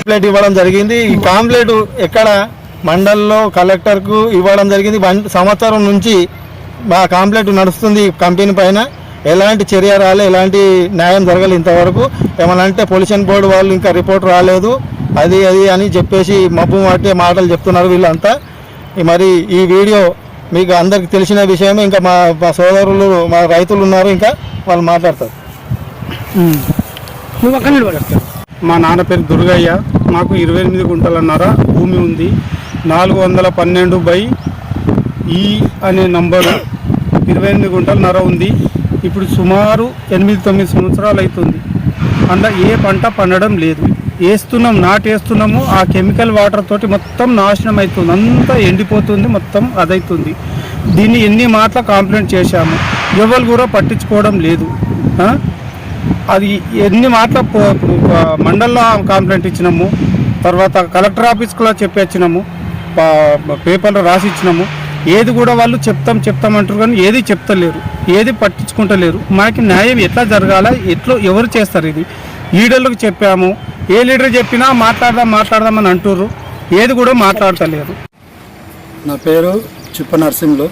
Complaint ఇవ్వడం జరిగింది. ఈ కాంప్లైంట్ ఎక్కడ మండల్లో కలెక్టర్కు ఇవ్వడం జరిగింది. సంవత్సరం నుంచి మా కాంప్లైంట్ నడుస్తుంది కంపెనీ పైన. ఎలాంటి చర్య రాలే ఎలాంటి న్యాయం జరగలేదు ఇంతవరకు. ఏమన్నా అంటే పొల్యూషన్ బోర్డు వాళ్ళు ఇంకా రిపోర్ట్ రాలేదు. అది అది అని చెప్పేసి మబ్బు మాటే మాటలు చెప్తున్నారు వీళ్ళంతా. మరి ఈ వీడియో మీకు అందరికి తెలిసిన విషయమే. ఇంకా మా మా సోదరులు మా రైతులు ఉన్నారు ఇంకా. వాళ్ళు మాట్లాడతారు. నువ్వు అక్కడ. మా నాన్న పేరు దుర్గయ్య. మాకు ఇరవై ఎనిమిది గుంటలన్నర భూమి ఉంది. నాలుగు వందల పన్నెండు బై ఈ అనే నంబరు ఇరవై ఎనిమిది గుంటలన్నర ఉంది. ఇప్పుడు సుమారు ఎనిమిది తొమ్మిది సంవత్సరాలు అవుతుంది అందులో ఏ పంట పండడం లేదు. వేస్తున్నాం నాటేస్తున్నాము ఆ కెమికల్ వాటర్ తోటి మొత్తం నాశనం అవుతుంది అంతా ఎండిపోతుంది మొత్తం అదైతుంది. దీన్ని ఎన్ని మాటల కాంప్లైంట్ చేశాము? ఎవరు కూడా పట్టించుకోవడం లేదు. అది ఎన్ని మాటల మండల్లో కంప్లైంట్ ఇచ్చినాము. తర్వాత కలెక్టర్ ఆఫీస్లో చెప్పొచ్చినాము ప- పేపర్లో రాసి ఇచ్చినాము. ఏది కూడా వాళ్ళు చెప్తాం చెప్తాం అంటారు కానీ ఏది చెప్తలేరు. ఏది పట్టించుకుంటలేరు. మనకి న్యాయం ఎట్లా జరగాల ఎట్లా ఎవరు చేస్తారు ఇది? లీడర్లకు చెప్పాము. ఏ లీడర్ చెప్పినా మాట్లాడదాం మాట్లాడదాం అని అంటుర్రు. ఏది కూడా మాట్లాడతలేరు. నా పేరు చిప్ప నరసింహులు.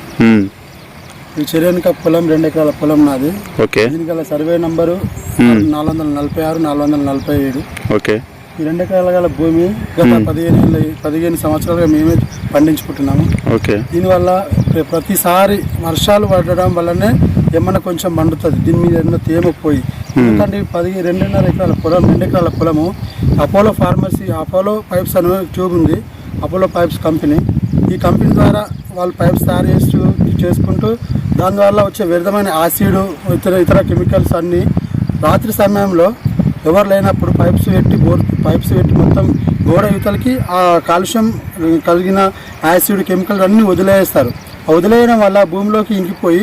చెరేనిక పొలం రెండు ఎకరాల పొలం నాది. ఓకే. దీనికి గల సర్వే నంబరు నాలుగు వందల నలభై ఆరు నాలుగు వందల నలభై ఏడు. ఓకే. ఈ రెండు ఎకరాల గల భూమి గత పదిహేను ఏళ్ళ పదిహేను సంవత్సరాలుగా మేమే పండించుకుంటున్నాము. ఓకే. దీనివల్ల ప్ర- ప్రతిసారి వర్షాలు పడడం వల్లనే ఏమన్నా కొంచెం మండుతుంది. దీని మీద ఏమన్నా తేమ పోయి. ఎందుకంటే పది రెండున్నర ఎకరాల పొలం రెండు ఎకరాల పొలము అపోలో ఫార్మసీ అపోలో పైప్స్ అనే ట్యూబ్ ఉంది. Apollo pipes company. ఈ కంపెనీ ద్వారా వాళ్ళు పైప్స్ తయారు చేస్తూ చేసుకుంటూ దానివల్ల వచ్చే వ్యర్థమైన యాసిడ్ ఇతర ఇతర కెమికల్స్ అన్నీ రాత్రి సమయంలో ఎవరు లేనప్పుడు పైప్స్ పెట్టి బోర్ పైప్స్ పెట్టి మొత్తం గోడ యువతలకి ఆ కాలుష్యం కలిగిన యాసిడ్ కెమికల్ అన్నీ వదిలేస్తారు. వదిలేయడం వల్ల భూమిలోకి ఇంకిపోయి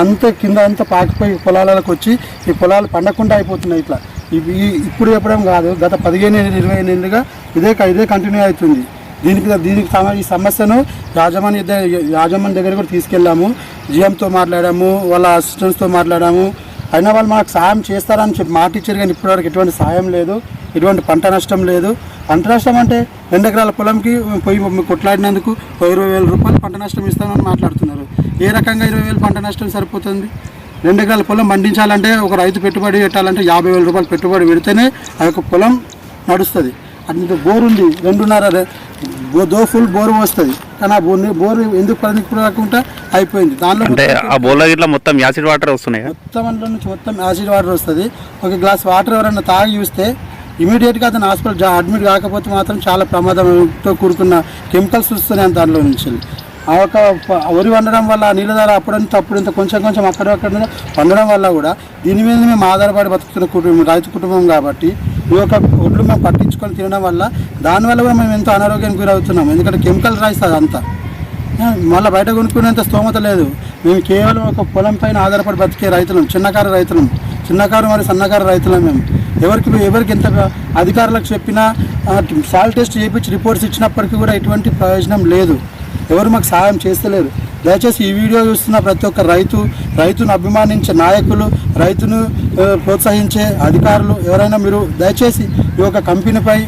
అంత కింద అంతా పాకిపోయి పొలాలకు వచ్చి ఈ పొలాలు పండకుండా అయిపోతున్నాయి ఇట్లా. ఇవి ఇప్పుడు చెప్పడం కాదు గత పదిహేను ఇరవై ఏళ్ళుగా ఇదే ఇదే కంటిన్యూ అవుతుంది. దీనికి దీనికి ఈ సమస్యను యాజమాన్య యాజమాన్య దగ్గర కూడా తీసుకెళ్ళాము. జిఎంతో మాట్లాడాము వాళ్ళ అసిస్టెంట్స్తో మాట్లాడాము. అయినా వాళ్ళు మాకు సాయం చేస్తారని చెప్పి మాట ఇచ్చారు కానీ ఇప్పటివరకు ఎటువంటి సాయం లేదు ఎటువంటి పంట నష్టం లేదు. పంట నష్టం అంటే రెండు ఎకరాల పొలంకి పోయి కొట్లాడినందుకు ఇరవై వేల రూపాయలు పంట నష్టం ఇస్తామని మాట్లాడుతున్నారు. ఏ రకంగా ఇరవై వేలు పంట నష్టం సరిపోతుంది? రెండు ఎకరాల పొలం పండించాలంటే ఒక రైతు పెట్టుబడి పెట్టాలంటే యాభై వేల రూపాయలు పెట్టుబడి పెడితేనే ఆ యొక్క పొలం నడుస్తుంది. అంత బోర్ ఉంది రెండున్నర దో ఫుల్ బోర్ వస్తుంది కానీ ఆ బోర్ బోర్ ఎందుకు పనికి రాకుండా అయిపోయింది. దానిలో అంటే ఆ బోర్లో ఇట్లా మొత్తం యాసిడ్ వాటర్ వస్తున్నాయి? మొత్తం అందులో నుంచి మొత్తం యాసిడ్ వాటర్ వస్తుంది. ఒక గ్లాస్ వాటర్ ఎవరైనా తాగి చూస్తే ఇమీడియట్గా అతను హాస్పిటల్ అడ్మిట్ కాకపోతే మాత్రం చాలా ప్రమాదంతో కూడుకున్న కెమికల్స్ వస్తున్నాయి దానిలో నుంచి. ఆ ఒక వరి వండడం వల్ల నీళ్ళ ధర అప్పుడంత అప్పుడంత కొంచెం కొంచెం అక్కడక్కడ వండడం వల్ల కూడా దీని మీద మేము ఆధారపడి బతుకుతున్న కుటుంబం రైతు కుటుంబం కాబట్టి ఈ యొక్క ఒడ్లు మేము పట్టించుకొని తినడం వల్ల దానివల్ల కూడా మేము ఎంతో అనారోగ్యానికి గురవుతున్నాం. ఎందుకంటే కెమికల్ రైస్ అదంతా మళ్ళీ బయట కొనుక్కునేంత స్తోమత లేదు. మేము కేవలం ఒక పొలం పైన ఆధారపడి బతికే రైతులం చిన్నకారు రైతులం చిన్నకారు మరియు సన్నకారు రైతులం మేము. ఎవరికి ఎవరికి ఎంత అధికారులకు చెప్పినా సాల్ టెస్ట్ చేయించి రిపోర్ట్స్ ఇచ్చినప్పటికీ కూడా ఎటువంటి ప్రయోజనం లేదు. ఎవరు మాకు సహాయం చేస్తలేరు. దయచేసి ఈ వీడియో చూస్తున్న ప్రతి ఒక్క రైతు రైతును అభిమానించే నాయకులు రైతును ప్రోత్సహించే అధికారులు ఎవరైనా మీరు దయచేసి ఈ యొక్క కంపెనీపై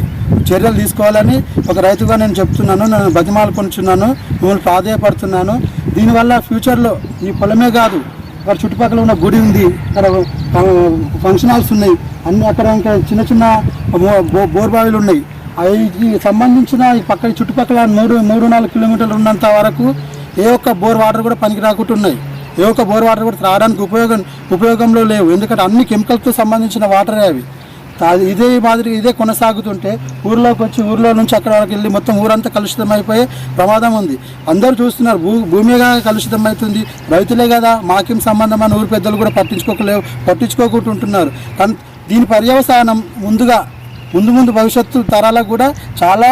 చర్యలు తీసుకోవాలని ఒక రైతుగా నేను చెప్తున్నాను నేను బతిమాలుకొనిచున్నాను మిమ్మల్ని ప్రాధాయపడుతున్నాను. దీనివల్ల ఫ్యూచర్లో ఈ పొలమే కాదు అక్కడ చుట్టుపక్కల ఉన్న గుడి ఉంది అక్కడ ఫంక్షన్ హాల్స్ ఉన్నాయి అన్ని అక్కడ ఇంకా చిన్న చిన్న బో- బో- బావిలు ఉన్నాయి. అవి సంబంధించిన ఈ పక్క చుట్టుపక్కల మూడు మూడు నాలుగు కిలోమీటర్లు ఉన్నంత వరకు ఏ ఒక్క బోర్ వాటర్ కూడా పనికి రాకుంటున్నాయి ఏ ఒక్క బోర్ వాటర్ కూడా త్రాగడానికి ఉపయోగం ఉపయోగంలో లేవు. ఎందుకంటే అన్ని కెమికల్స్తో సంబంధించిన వాటరే అవి. ఇదే మాదిరి ఇదే కొనసాగుతుంటే ఊర్లోకి వచ్చి ఊర్లో నుంచి అక్కడ వరకు వెళ్ళి మొత్తం ఊరంతా కలుషితం అయిపోయే ప్రమాదం ఉంది. అందరూ చూస్తున్నారు భూ భూమిగా కలుషితం అవుతుంది రైతులే కదా మాకేం సంబంధం అని ఊరు పెద్దలు కూడా పట్టించుకోకలేవు పట్టించుకోకుండా ఉంటున్నారు కానీ దీని పర్యవసానం ముందుగా ముందు ముందు భవిష్యత్తు తరాలకు కూడా చాలా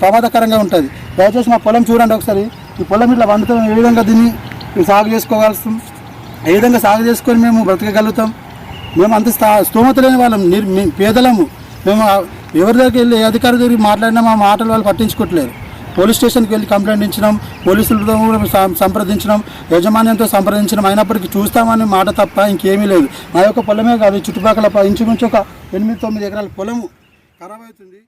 ప్రమాదకరంగా ఉంటుంది. దయచేసి మా పొలం చూడండి ఒకసారి. ఈ పొలం ఇట్లా వండుతాం ఏ విధంగా దీన్ని సాగు చేసుకోవాల్సి ఏ విధంగా సాగు చేసుకొని మేము బ్రతకగలుగుతాం? మేము అంత స్థా స్తోమత లేని వాళ్ళం. నిర్ పేదలము. మేము ఎవరి దగ్గరికి వెళ్ళి ఏ అధికారి దగ్గరికి మాట్లాడినా మా మాటలు వాళ్ళు పట్టించుకోవట్లేరు పోలీస్ స్టేషన్కి వెళ్ళి కంప్లైంట్ ఇచ్చినాం. పోలీసులతో కూడా సంప్రదించినాం. యాజమాన్యంతో సంప్రదించినాం. అయినప్పటికీ చూస్తామని మాట తప్ప ఇంకేమీ లేదు. నా యొక్క పొలమే కాదు. చుట్టుపక్కల ఇంచుమించు ఒక ఎనిమిది తొమ్మిది ఎకరాల పొలము ఖరాబ్ అవుతుంది.